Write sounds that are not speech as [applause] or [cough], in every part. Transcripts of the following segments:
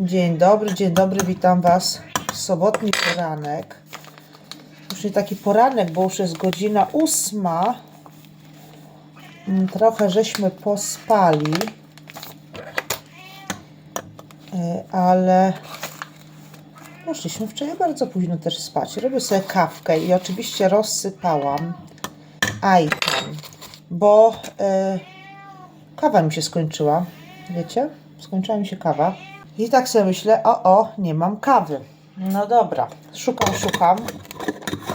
Dzień dobry, dzień dobry, witam Was w sobotni poranek. Już nie taki poranek, bo już jest godzina ósma. Mm, Trochę żeśmy pospali, E, ale poszliśmy wczoraj bardzo późno też spać. Robię sobie kawkę i oczywiście rozsypałam ajkan, bo e, kawa mi się skończyła. Wiecie? Skończyła mi się kawa. I tak sobie myślę, o, o, nie mam kawy. No dobra, szukam, szukam,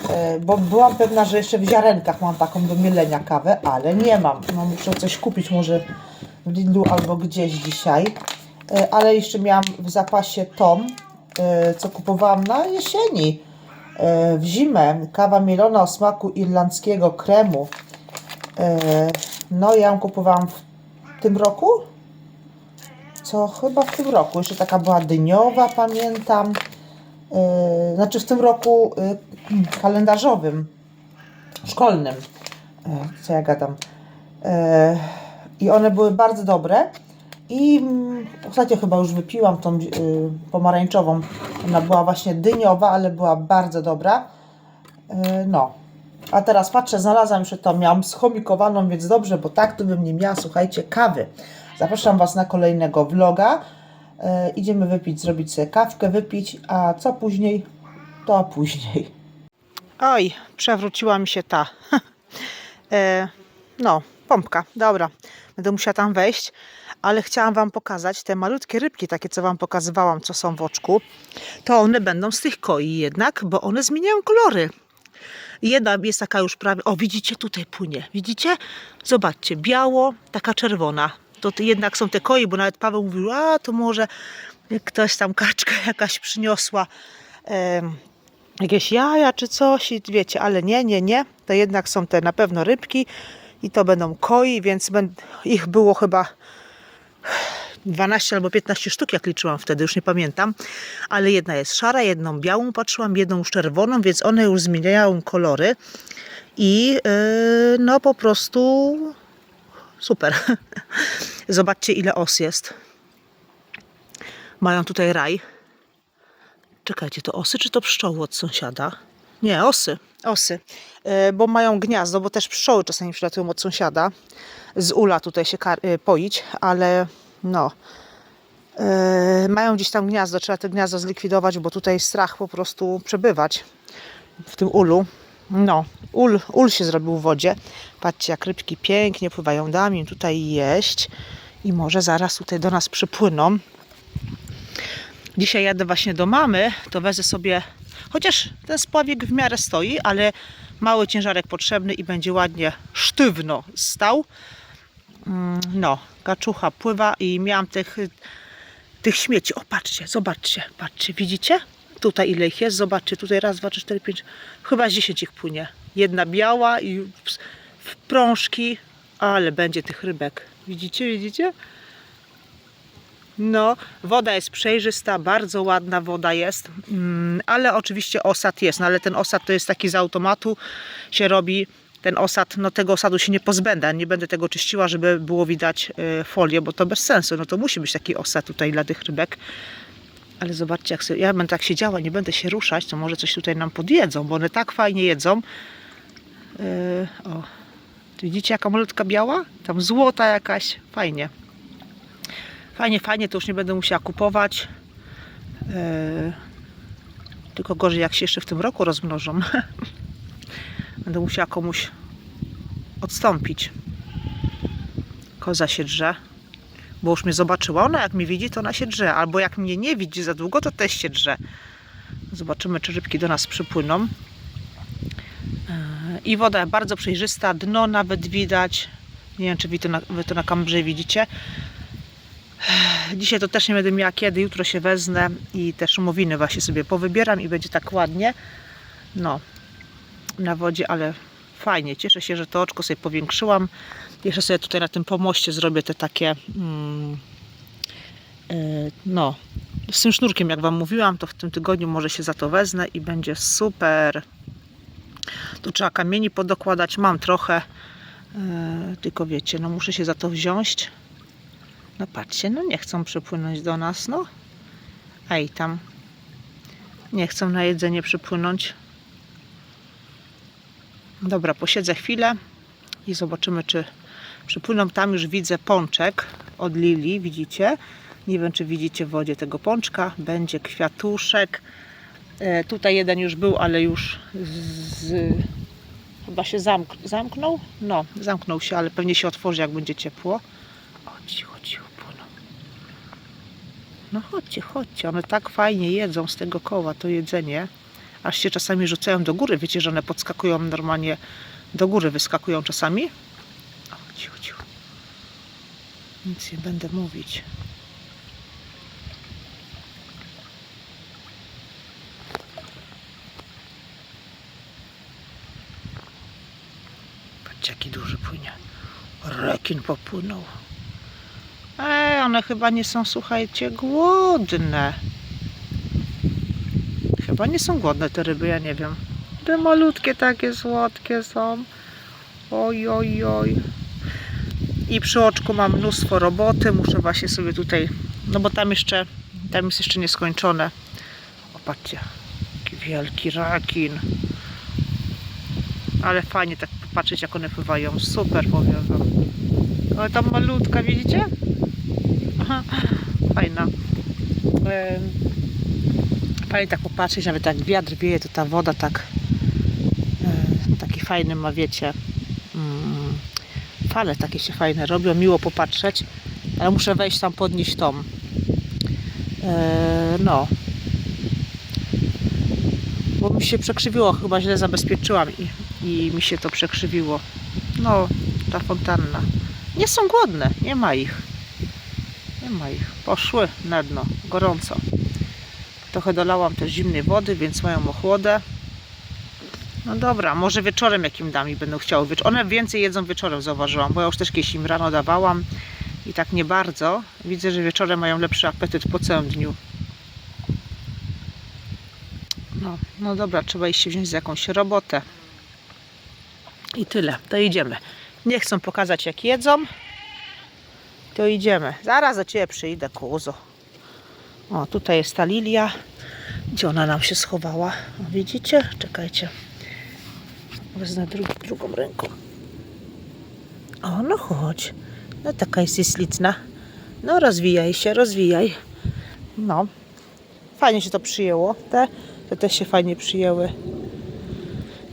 e, bo byłam pewna, że jeszcze w ziarenkach mam taką do mielenia kawę, ale nie mam. No muszę coś kupić może w Lidlu albo gdzieś dzisiaj. E, Ale jeszcze miałam w zapasie tom, e, co kupowałam na jesieni. W zimę kawa mielona o smaku irlandzkiego kremu. No ja ją kupowałam w tym roku, co chyba w tym roku. Jeszcze taka była dyniowa, pamiętam. Yy, znaczy w tym roku yy, kalendarzowym, szkolnym. Yy, co ja gadam. Yy, I one były bardzo dobre. I mm, ostatnio chyba już wypiłam tą yy, pomarańczową. Ona była właśnie dyniowa, ale była bardzo dobra. Yy, no. A teraz patrzę, znalazłam jeszcze to, miałam schomikowaną, więc dobrze, bo tak to bym nie miała, słuchajcie, kawy. Zapraszam Was na kolejnego vloga. E, idziemy wypić, zrobić sobie kawkę, wypić, a co później, to później. Oj, przewróciła mi się ta, [laughs] e, no, pompka, dobra, będę musiała tam wejść, ale chciałam Wam pokazać te malutkie rybki, takie co Wam pokazywałam, co są w oczku, to one będą z tych koi jednak, bo one zmieniają kolory. Jedna jest taka już prawie, o widzicie, tutaj płynie, widzicie? Zobaczcie, biało, taka czerwona. To jednak są te koi, bo nawet Paweł mówił, a to może ktoś tam kaczka [laughs] jakaś przyniosła jakieś jaja czy coś i wiecie, ale nie, nie, nie. To jednak są te na pewno rybki i to będą koi, więc ich było chyba 12 albo 15 sztuk, jak liczyłam wtedy, już nie pamiętam, ale jedna jest szara, jedną białą patrzyłam, jedną już czerwoną, więc one już zmieniają kolory i yy, no po prostu super. [laughs] Zobaczcie, ile os jest. Mają tutaj raj. Czekajcie, to osy czy to pszczoły od sąsiada? Nie, osy. Osy. Yy, bo mają gniazdo, bo też pszczoły czasami przylatują od sąsiada. Z ula tutaj się yy, poić, ale no. Yy, mają gdzieś tam gniazdo, trzeba to gniazdo zlikwidować, bo tutaj strach po prostu przebywać w tym ulu. No, ul, ul się zrobił w wodzie. Patrzcie, jak rybki pięknie pływają. Dam im tutaj jeść i może zaraz tutaj do nas przypłyną. Dzisiaj jadę właśnie do mamy, to wezmę sobie, chociaż ten spławik w miarę stoi, ale mały ciężarek potrzebny i będzie ładnie sztywno stał. Mm, No, kaczucha pływa i miałam tych, tych śmieci. O, patrzcie, zobaczcie, patrzcie, widzicie? Tutaj ile ich jest, zobaczcie, tutaj raz, dwa, trzy, cztery, pięć, chyba z dziesięć ich płynie. Jedna biała i w, prążki, ale będzie tych rybek. Widzicie, widzicie? No, woda jest przejrzysta, bardzo ładna woda jest, mm, ale oczywiście osad jest, no ale ten osad to jest taki z automatu się robi. Ten osad, no tego osadu się nie pozbędę, nie będę tego czyściła, żeby było widać y, folię, bo to bez sensu, no to musi być taki osad tutaj dla tych rybek. Ale zobaczcie, jak sobie, ja będę tak siedziała, nie będę się ruszać, to może coś tutaj nam podjedzą, bo one tak fajnie jedzą. Yy, o, widzicie jaka malutka biała? Tam złota jakaś, fajnie. Fajnie, fajnie, to już nie będę musiała kupować. Yy, tylko gorzej, jak się jeszcze w tym roku rozmnożą. [laughs] będę musiała komuś odstąpić. Koza się drze, bo już mnie zobaczyła. Ona jak mnie widzi, to ona się drze. Albo jak mnie nie widzi za długo, to też się drze. Zobaczymy, czy rybki do nas przypłyną. Yy, I woda bardzo przejrzysta, dno nawet widać. Nie wiem, czy wy to na, wy to na kamerze widzicie. Dzisiaj to też nie będę miała kiedy, jutro się wezmę i te szumowiny właśnie sobie powybieram i będzie tak ładnie. No, na wodzie, ale fajnie. Cieszę się, że to oczko sobie powiększyłam. Jeszcze sobie tutaj na tym pomoście zrobię te takie mm, e, no, z tym sznurkiem, jak Wam mówiłam, to w tym tygodniu może się za to wezmę i będzie super. Tu trzeba kamieni podokładać. Mam trochę, e, tylko wiecie, no muszę się za to wziąć. No patrzcie, no nie chcą przypłynąć do nas, no. Ej, tam. Nie chcą na jedzenie przypłynąć. Dobra, posiedzę chwilę i zobaczymy, czy przypłyną. Tam już widzę pączek od Lili, widzicie? Nie wiem, czy widzicie w wodzie tego pączka. Będzie kwiatuszek. E, tutaj jeden już był, ale już z, chyba się zamk zamknął. No, zamknął się, ale pewnie się otworzy, jak będzie ciepło. Chodź, chodź, płyną. No chodźcie, chodźcie. One tak fajnie jedzą z tego koła to jedzenie. Aż się czasami rzucają do góry. Wiecie, że one podskakują normalnie do góry, wyskakują czasami. O. Nic nie będę mówić. Patrzcie, jaki duży płynie. Rekin popłynął. Ej, one chyba nie są, słuchajcie, głodne. Chyba nie są głodne te ryby, ja nie wiem. Te malutkie takie słodkie są. Oj, oj, oj. I przy oczku mam mnóstwo roboty. Muszę właśnie sobie tutaj, no bo tam jeszcze, tam jest jeszcze nieskończone. O, patrzcie, jaki wielki rakin. Ale fajnie tak popatrzeć, jak one pływają. Super, powiem wam. Ale tam malutka, widzicie? Aha, [laughs] fajna. Fajnie tak popatrzeć, nawet jak wiatr wieje, to ta woda tak e, taki fajny ma, wiecie, mm, fale takie się fajne robią, miło popatrzeć, ale muszę wejść tam, podnieść tą, e, no, bo mi się przekrzywiło, chyba źle zabezpieczyłam i, i mi się to przekrzywiło. No, ta fontanna. Nie są głodne, nie ma ich. Nie ma ich. Poszły na dno, gorąco. Trochę dolałam też zimnej wody, więc mają ochłodę. No dobra, może wieczorem jakim dam i będą chciały. One więcej jedzą wieczorem, zauważyłam, bo ja już też kiedyś im rano dawałam i tak nie bardzo. Widzę, że wieczorem mają lepszy apetyt po całym dniu. No, no dobra, trzeba iść się wziąć za jakąś robotę. I tyle, to idziemy. Nie chcą pokazać jak jedzą. To idziemy. Zaraz do Ciebie przyjdę, kuzo. O, tutaj jest ta lilia. Gdzie ona nam się schowała? O, widzicie? Czekajcie. Wezmę dru- drugą ręką. O, no chodź. No taka jest slitna. No rozwijaj się, rozwijaj. No. Fajnie się to przyjęło. Te, te też się fajnie przyjęły.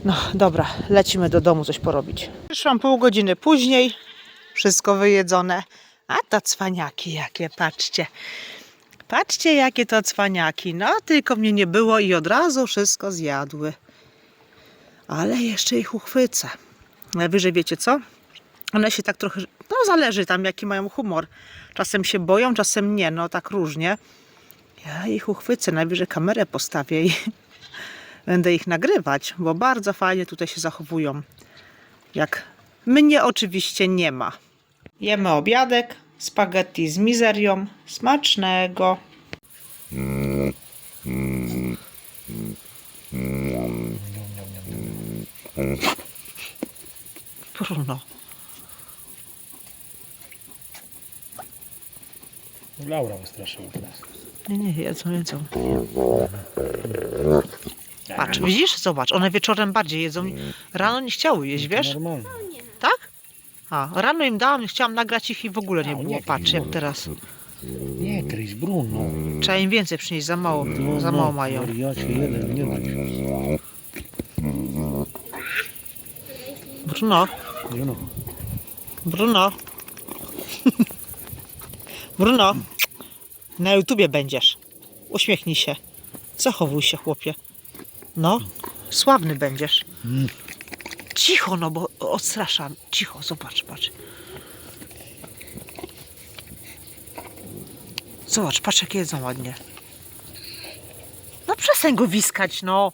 No dobra, lecimy do domu coś porobić. Przyszłam pół godziny później. Wszystko wyjedzone. A to cwaniaki jakie, patrzcie. Patrzcie, jakie to cwaniaki. No, tylko mnie nie było i od razu wszystko zjadły. Ale jeszcze ich uchwycę. Najwyżej wiecie co? One się tak trochę, no zależy tam jaki mają humor. Czasem się boją, czasem nie, no tak różnie. Ja ich uchwycę, najwyżej kamerę postawię i [laughs] będę ich nagrywać, bo bardzo fajnie tutaj się zachowują. Jak mnie oczywiście nie ma. Jemy obiadek, spaghetti z mizerią. Smacznego. Bruno. Laura wystraszyła teraz. Nie, nie, jedzą, jedzą. Patrz, widzisz? Zobacz, one wieczorem bardziej jedzą. Rano nie chciały jeść, wiesz? Normalnie. Tak? A, rano im dałam, chciałam nagrać ich i w ogóle nie było. nie, Patrz, jak teraz. Nie, Kryś, Bruno. Trzeba im więcej przynieść, za mało, za mało mają. Wariacie, jeden, nie bądź. Bruno, Nie no. Bruno. [laughs] Bruno, na YouTubie będziesz. Uśmiechnij się. Zachowuj się, chłopie. No, sławny będziesz. Cicho, no bo odstraszam. Cicho, zobacz, patrz. Zobacz, patrz jak jedzą ładnie. No przestań go wiskać, no.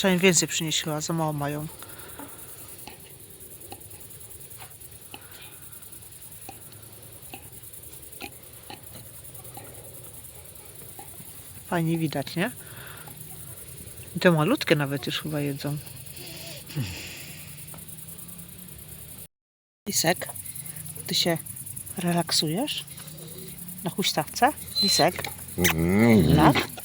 Trzeba im więcej przynieść chyba, za mało mają. Fajnie widać, nie? I te malutkie nawet już chyba jedzą. Lisek, ty się relaksujesz? Na huśtawce? Lisek? Tak?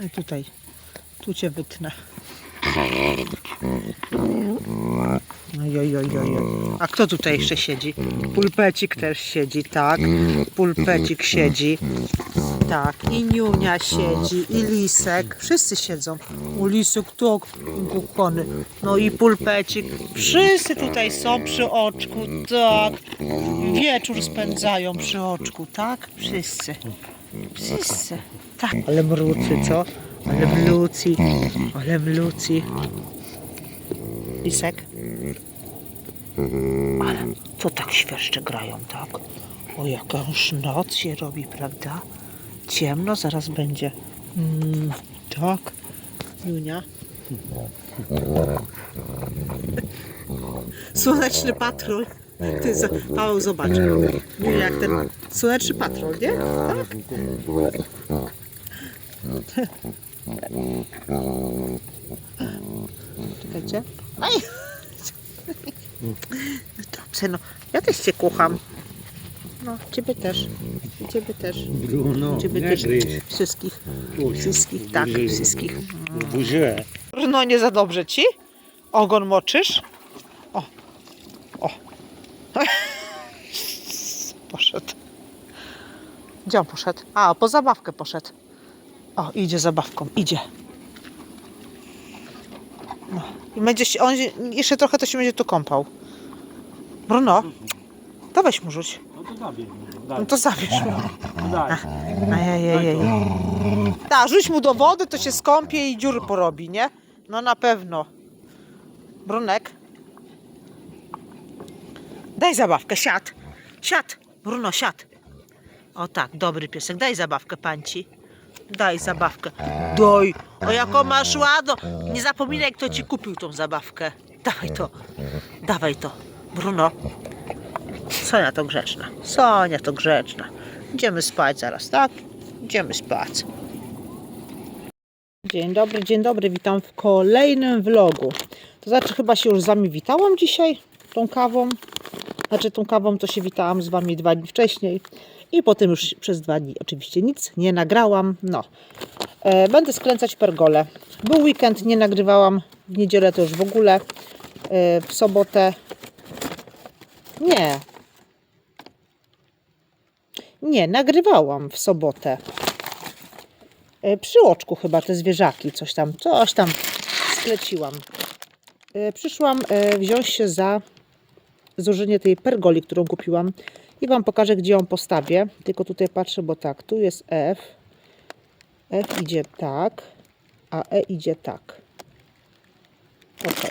No I tutaj, tu cię wytnę. Oj, oj, oj, oj, oj. A kto tutaj jeszcze siedzi? Pulpecik też siedzi, tak. Pulpecik siedzi. Tak, i Niunia siedzi, i Lisek. Wszyscy siedzą. U Lisu kto kuchony? No i Pulpecik. Wszyscy tutaj są przy oczku, tak. Wieczór spędzają przy oczku, tak? Wszyscy. Wszyscy. Tak. Ale mrucy, co? Ale mluci. Ale mluci. Lisek? Ale to tak świerszcze grają, tak? O, jaka już noc się robi, prawda? Ciemno zaraz będzie. Mm, tak. Junia. [laughs] Słoneczny patrol. Ty, za, Paweł, zobacz. Junia, jak ten słoneczny patrol, nie? Tak? Czekajcie. Aj. Dobrze, no. Ja też cię kocham. No, ciebie też. Ciebie też. Bruno, Ciebie nie też. gryź. Wszystkich. Wszystkich, tak, wszystkich. Buzię. No nie za dobrze ci? Ogon moczysz? O. O. Poszedł. Gdzie on poszedł? A, po zabawkę poszedł. O, idzie zabawką, idzie. No. I będzie się, on jeszcze trochę to się będzie tu kąpał. Bruno, to weź mu rzuć. No to zabierz mu. No to zabierz mu. daj. Ajajajaj. Tak, rzuć mu do wody, to się skąpie i dziury porobi, nie? No na pewno. Brunek. Daj zabawkę, siad. Siad. Bruno, siad. O tak, dobry piesek. Daj zabawkę, panci. Daj zabawkę. Daj. O jaką masz ładną. Nie zapominaj, kto ci kupił tą zabawkę. Dawaj to. Dawaj to. Bruno. Sonia to grzeczna. Sonia to grzeczna. Idziemy spać zaraz, tak? Idziemy spać. Dzień dobry, dzień dobry. Witam w kolejnym vlogu. To znaczy, chyba się już z Wami witałam dzisiaj tą kawą. Znaczy, tą kawą to się witałam z Wami dwa dni wcześniej. I potem już przez dwa dni oczywiście nic nie nagrałam. No. E, będę skręcać pergolę. Był weekend, nie nagrywałam. W niedzielę to już w ogóle. E, w sobotę. Nie, nie, nagrywałam w sobotę. E, Przy oczku chyba te zwierzaki, coś tam, coś tam skleciłam. E, Przyszłam e, wziąć się za złożenie tej pergoli, którą kupiłam i Wam pokażę, gdzie ją postawię. Tylko tutaj patrzę, bo tak, tu jest F. F idzie tak, a E idzie tak. Ok.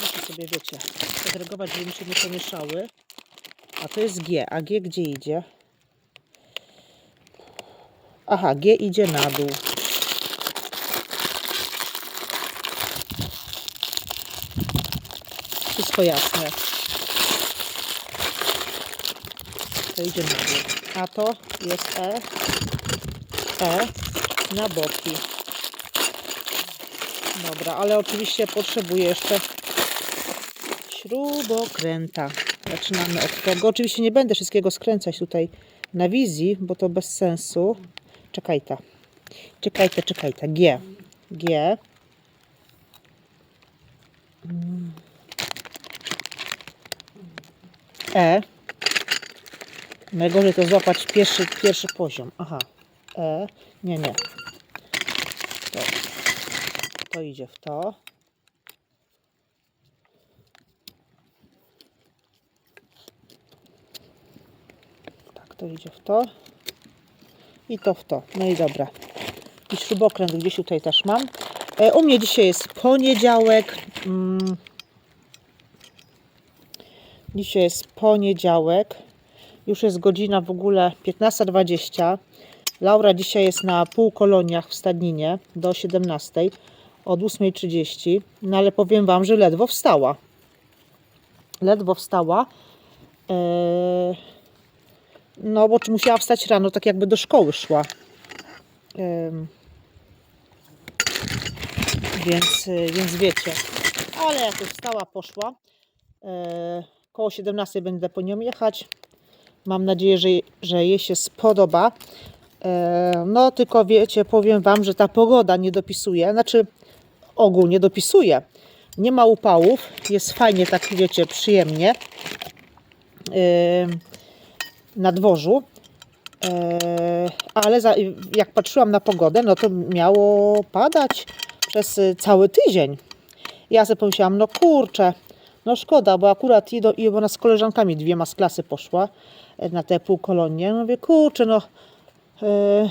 Muszę sobie, wiecie, segregować, żeby mi się nie pomieszały. A to jest G. A G gdzie idzie? Aha, G idzie na dół. Wszystko jasne. To idzie na dół. A to jest E. E na boki. Dobra, ale oczywiście potrzebuję jeszcze śrubokręta. Zaczynamy od tego. Oczywiście nie będę wszystkiego skręcać tutaj na wizji, bo to bez sensu. Czekajta. Czekajta, czekajta. G. G. Mm. E. Najgorzej to złapać pierwszy, pierwszy poziom. Aha. E. Nie, nie. To, to idzie w to. Tak, to idzie w to. I to w to. No i dobra. I śrubokręt gdzieś tutaj też mam. E, u mnie dzisiaj jest poniedziałek. Mm. Dzisiaj jest poniedziałek. Już jest godzina w ogóle 15.20. Laura dzisiaj jest na półkoloniach w Stadninie do 17 od 8.30. No ale powiem Wam, że ledwo wstała. ledwo wstała. E, no, bo czy musiała wstać rano, tak jakby do szkoły szła. Em, więc, więc wiecie. Ale jak już wstała, poszła. E, koło 17 będę po nią jechać. Mam nadzieję, że, że jej się spodoba. E, no, tylko wiecie, powiem Wam, że ta pogoda nie dopisuje. Znaczy, ogólnie dopisuje. Nie ma upałów. Jest fajnie, tak wiecie, przyjemnie. E, na dworzu. E, ale za, jak patrzyłam na pogodę, no to miało padać przez cały tydzień. Ja sobie pomyślałam, no kurczę, no szkoda, bo akurat i, ona z koleżankami dwiema z klasy poszła e, na te półkolonie. No mówię, kurczę, no e,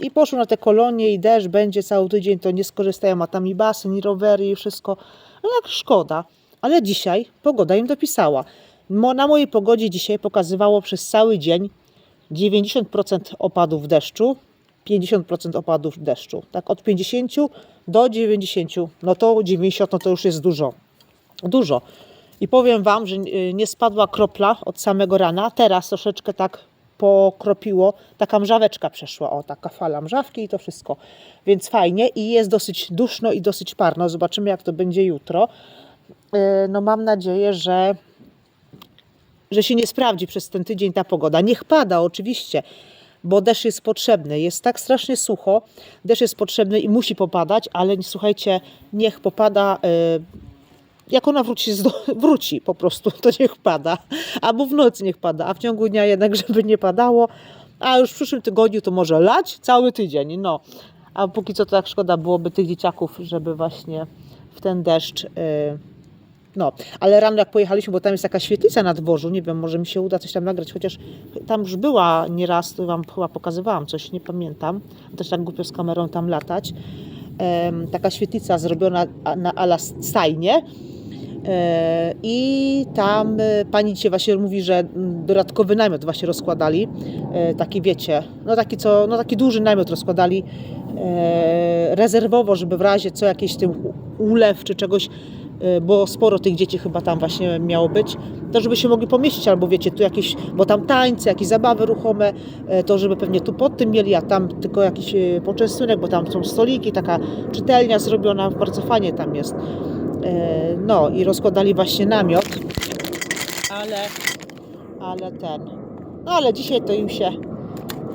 i poszły na te kolonie i deszcz będzie cały tydzień, to nie skorzystają, a tam i basen, i rowery, i wszystko. No jak szkoda. Ale dzisiaj pogoda im dopisała. Mo, na mojej pogodzie dzisiaj pokazywało przez cały dzień 90% opadów deszczu, 50% opadów deszczu. Tak od 50 do 90. No to 90 no to już jest dużo. Dużo. I powiem Wam, że y, nie spadła kropla od samego rana. Teraz troszeczkę tak pokropiło. Taka mrzaweczka przeszła. O, taka fala mrzawki i to wszystko. Więc fajnie i jest dosyć duszno i dosyć parno. Zobaczymy jak to będzie jutro. Y, No mam nadzieję, że że się nie sprawdzi przez ten tydzień ta pogoda. Niech pada oczywiście, bo deszcz jest potrzebny. Jest tak strasznie sucho, deszcz jest potrzebny i musi popadać, ale słuchajcie, niech popada. y, Jak ona wróci, [laughs] wróci po prostu, to niech pada. Albo w nocy niech pada, a w ciągu dnia jednak, [laughs] żeby nie padało. A już w przyszłym tygodniu to może lać cały tydzień. No. A póki co to tak szkoda byłoby tych dzieciaków, żeby właśnie w ten deszcz. y, no, ale rano jak pojechaliśmy, bo tam jest taka świetlica na dworzu, nie wiem, może mi się uda coś tam nagrać, chociaż tam już była nieraz, to wam chyba pokazywałam coś, nie pamiętam. Też tak głupio z kamerą tam latać. Taka świetlica zrobiona na ala stajnie. E, I tam e, pani dzisiaj właśnie mówi, że dodatkowy namiot właśnie rozkładali. E, Taki wiecie, no taki co, no taki duży namiot rozkładali rezerwowo, żeby w razie co jakiś tym ulew czy czegoś, bo sporo tych dzieci chyba tam właśnie miało być, to żeby się mogli pomieścić, albo wiecie, tu jakieś, bo tam tańce, jakieś zabawy ruchome, to żeby pewnie tu pod tym mieli, a tam tylko jakiś poczęstunek, bo tam są stoliki, taka czytelnia zrobiona, bardzo fajnie tam jest. E, No i rozkładali właśnie namiot, ale, ale ten, no ale dzisiaj to im się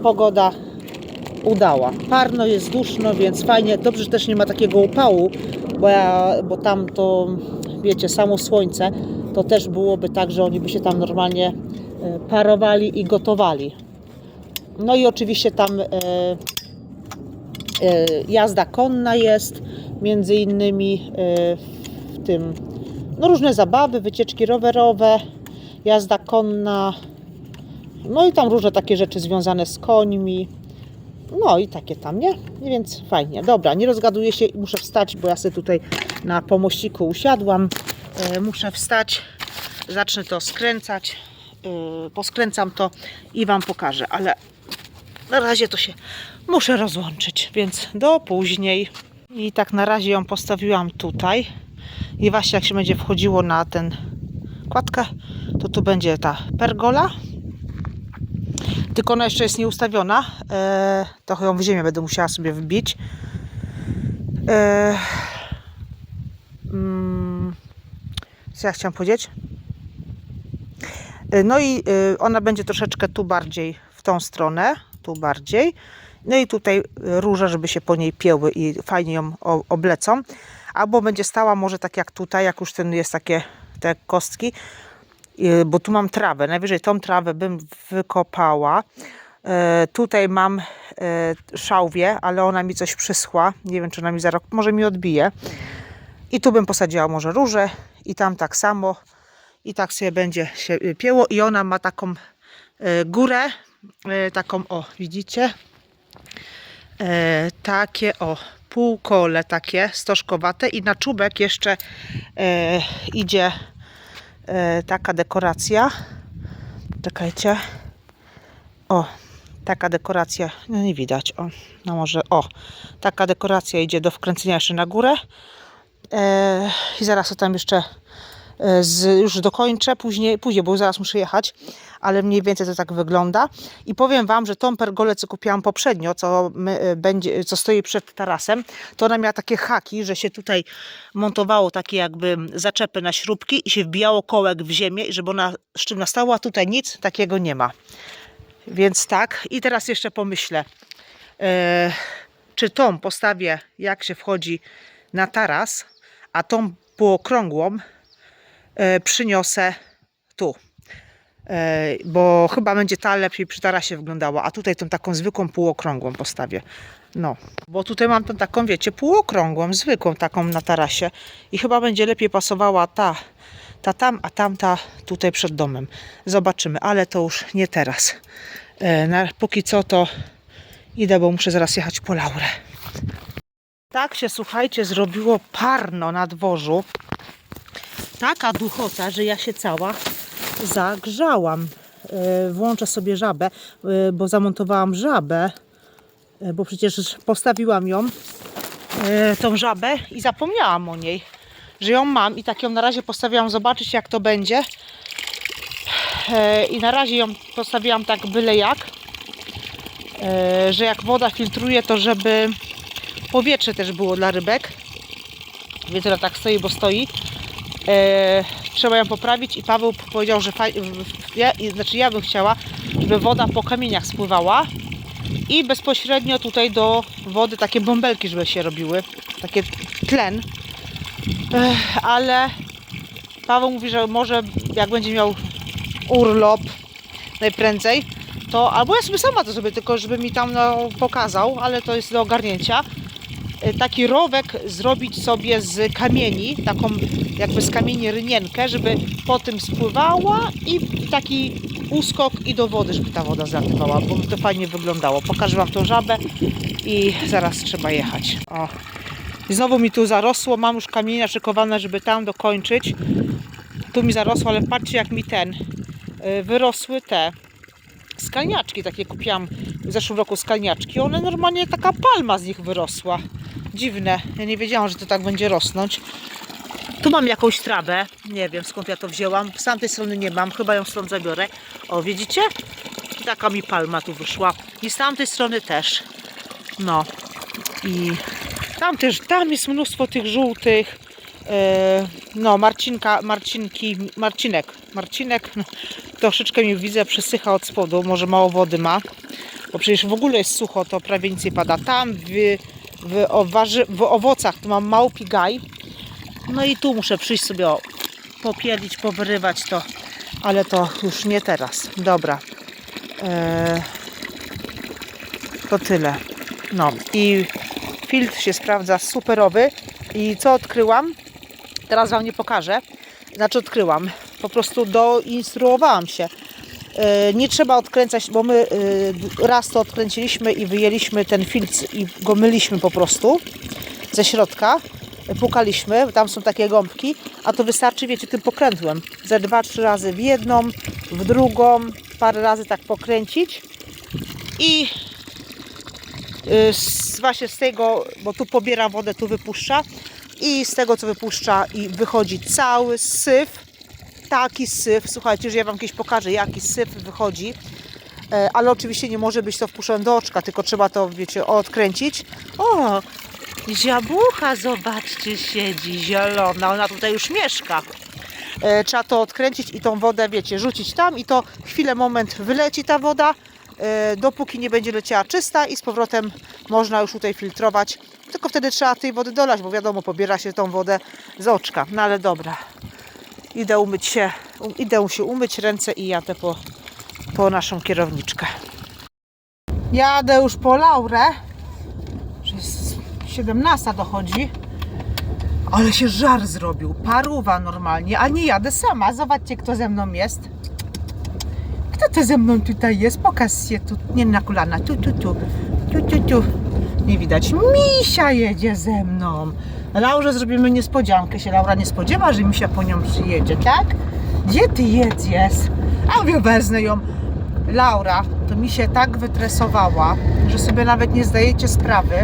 pogoda udała. Parno jest duszno, więc fajnie, dobrze, że też nie ma takiego upału, bo, ja, bo tam to, wiecie, samo słońce, to też byłoby tak, że oni by się tam normalnie e, parowali i gotowali. No i oczywiście tam e, jazda konna jest, między innymi w tym, no różne zabawy, wycieczki rowerowe, jazda konna, no i tam różne takie rzeczy związane z końmi. No i takie tam, nie? I Więc fajnie. Dobra, nie rozgaduję się, muszę wstać, bo ja sobie tutaj na pomościku usiadłam. E, muszę wstać, zacznę to skręcać, e, poskręcam to i Wam pokażę, ale na razie to się muszę rozłączyć, więc do później. I tak na razie ją postawiłam tutaj. I właśnie jak się będzie wchodziło na ten kładkę, to tu będzie ta pergola. Tylko ona jeszcze jest nieustawiona. E, trochę ją w ziemię będę musiała sobie wbić. E, mm, co ja chciałam powiedzieć? E, No i e, ona będzie troszeczkę tu bardziej w tą stronę, tu bardziej. No i tutaj róże, żeby się po niej pieły i fajnie ją oblecą. Albo będzie stała może tak jak tutaj, jak już ten jest takie te kostki, e, bo tu mam trawę. Najwyżej tą trawę bym wykopała. E, Tutaj mam e, szałwię, ale ona mi coś przyschła. Nie wiem, czy ona mi za rok, może mi odbije. I tu bym posadziła może róże i tam tak samo. I tak sobie będzie się y, pieło. I ona ma taką górę, taką, o, widzicie? Takie, o, półkole takie stożkowate i na czubek jeszcze e, idzie e, taka dekoracja. Czekajcie. O, taka dekoracja, no nie widać, o, no może, o, taka dekoracja idzie do wkręcenia jeszcze na górę. E, I zaraz to tam jeszcze z, już dokończę później, później, bo zaraz muszę jechać, ale mniej więcej to tak wygląda. I powiem Wam, że tą pergolę, co kupiłam poprzednio, co, my, e, będzie, co stoi przed tarasem, to ona miała takie haki, że się tutaj montowało takie jakby zaczepy na śrubki i się wbijało kołek w ziemię żeby ona sztywna stała, tutaj nic takiego nie ma. Więc tak, i teraz jeszcze pomyślę, e, czy tą postawię, jak się wchodzi na taras, a tą półokrągłą e, przyniosę tu. E, bo chyba będzie ta lepiej przy tarasie wyglądała, a tutaj tą taką zwykłą półokrągłą postawię. No, bo tutaj mam tą taką, wiecie, półokrągłą, zwykłą taką na tarasie i chyba będzie lepiej pasowała ta, ta tam, a tamta tutaj przed domem. Zobaczymy, ale to już nie teraz. E, na, póki co to idę, bo muszę zaraz jechać po Laurę. Tak się, słuchajcie, zrobiło parno na dworzu. Taka duchota, że ja się cała zagrzałam. E, Włączę sobie żabę, e, bo zamontowałam żabę, e, bo przecież postawiłam ją, tą żabę i zapomniałam o niej, że ją mam i tak ją na razie postawiłam zobaczyć jak to będzie. I na razie ją postawiłam tak byle jak, że jak woda filtruje, to żeby powietrze też było dla rybek. Więc ona tak stoi, bo stoi. E, trzeba ją poprawić i Paweł powiedział, że ja, znaczy ja bym chciała, żeby woda po kamieniach spływała i bezpośrednio tutaj do wody takie bąbelki, żeby się robiły, takie tlen. Ech, ale Paweł mówi, że może jak będzie miał urlop najprędzej, to albo ja sobie sama to zrobię, tylko żeby mi tam no, pokazał, ale to jest do ogarnięcia. E, Taki rowek zrobić sobie z kamieni, taką jakby z kamieni rynienkę, żeby po tym spływała i taki uskok i do wody, żeby ta woda zlatywała, bo to fajnie wyglądało. Pokażę Wam tą żabę i zaraz trzeba jechać. O. I znowu mi tu zarosło, mam już kamienia szykowane, żeby tam dokończyć. Tu mi zarosło, ale patrzcie jak mi ten y, wyrosły te skalniaczki, takie kupiłam w zeszłym roku skalniaczki. One normalnie taka palma z nich wyrosła. Dziwne. Ja nie wiedziałam, że to tak będzie rosnąć. Tu mam jakąś trawę. Nie wiem skąd ja to wzięłam. Z tamtej strony nie mam. Chyba ją stąd zabiorę. O, widzicie? Taka mi palma tu wyszła. I z tamtej strony też. No. I tam też, tam jest mnóstwo tych żółtych. E, No, Marcinka, Marcinki, Marcinek, Marcinek no, troszeczkę mi widzę przysycha od spodu, może mało wody ma, bo przecież w ogóle jest sucho, to prawie nic nie pada. Tam w, w, o, warzy, w owocach to mam małpi gaj, no i tu muszę przyjść sobie o, popielić, powyrywać to, ale to już nie teraz. Dobra. E, to tyle. No i filtr się sprawdza superowy. I co odkryłam? Teraz Wam nie pokażę. Znaczy odkryłam. Po prostu doinstruowałam się. E, Nie trzeba odkręcać, bo my e, raz to odkręciliśmy i wyjęliśmy ten filtr i go myliśmy po prostu ze środka. Pukaliśmy, tam są takie gąbki, a to wystarczy, wiecie, tym pokrętłem. Ze dwa, trzy razy w jedną, w drugą, parę razy tak pokręcić i y, z, właśnie z tego, bo tu pobiera wodę, tu wypuszcza i z tego co wypuszcza i wychodzi cały syf, taki syf, słuchajcie, że ja Wam kiedyś pokażę jaki syf wychodzi, E, ale oczywiście nie może być to wpuszczone do oczka, tylko trzeba to, wiecie, odkręcić. O, ziabucha, zobaczcie, siedzi zielona, ona tutaj już mieszka. E, trzeba to odkręcić i tą wodę, wiecie, rzucić tam i to chwilę, moment wyleci ta woda, e, dopóki nie będzie leciała czysta i z powrotem można już tutaj filtrować. Tylko wtedy trzeba tej wody dolać, bo wiadomo, pobiera się tą wodę z oczka. No ale dobra. Idę umyć się, um, idę się umyć ręce i jadę po, po naszą kierowniczkę. Jadę już po Laurę. Że jest 17 dochodzi. Ale się żar zrobił. Paruwa normalnie, a nie jadę sama. Zobaczcie, kto ze mną jest. Kto to ze mną tutaj jest? Pokaż się tu. Nie na kolana. Tu, tu, tu. Tu, tu, tu. Nie widać. Misia jedzie ze mną. Laurze zrobimy niespodziankę. Się Laura nie spodziewa, że Misia po nią przyjedzie, tak? Gdzie ty jedziesz? A mówię, wezmę ją. Laura, to mi się tak wytresowała, że sobie nawet nie zdajecie sprawy.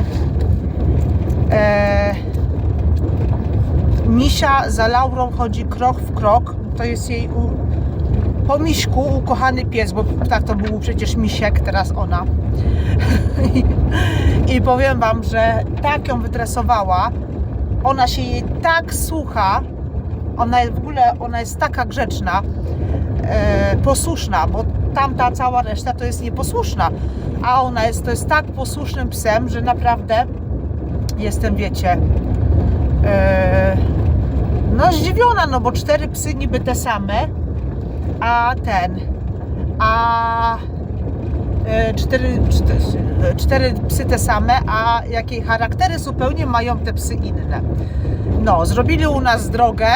Eee, Misia za Laurą chodzi krok w krok. To jest jej u, po miśku ukochany pies, bo tak to był przecież misiek, teraz ona. [laughs] I powiem Wam, że tak ją wytresowała, ona się jej tak słucha, ona jest, w ogóle ona jest taka grzeczna, e, posłuszna, bo tamta cała reszta to jest nieposłuszna, a ona jest, to jest tak posłusznym psem, że naprawdę jestem, wiecie, e, no zdziwiona, no bo cztery psy niby te same, a ten, a e, cztery, cztery, cztery psy te same, a jakie charaktery zupełnie mają te psy inne. No, zrobili u nas drogę.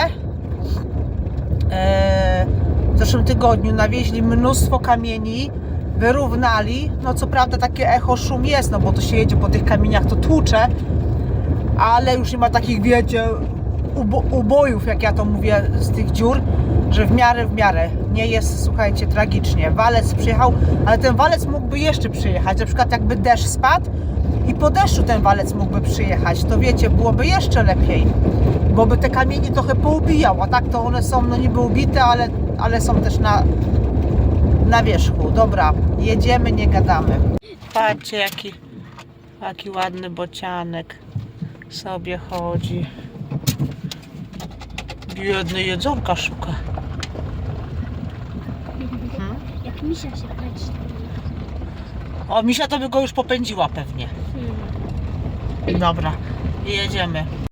E, w zeszłym tygodniu nawieźli mnóstwo kamieni, wyrównali. No co prawda takie echo szum jest, no bo to się jedzie po tych kamieniach, to tłucze, ale już nie ma takich, wiecie, ubo ubojów, jak ja to mówię, z tych dziur, że w miarę, w miarę. Nie jest, słuchajcie, tragicznie. Walec przyjechał, ale ten walec mógłby jeszcze przyjechać. Na przykład jakby deszcz spadł i po deszczu ten walec mógłby przyjechać, to wiecie, byłoby jeszcze lepiej. Bo by te kamienie trochę poubijał, a tak to one są no niby ubite, ale, ale są też na, na wierzchu. Dobra, jedziemy, nie gadamy. Patrzcie, jaki, jaki ładny bocianek sobie chodzi. Biedny jedzonka szuka. Jak misia się patrzy. O, misia to by go już popędziła pewnie. Dobra, jedziemy.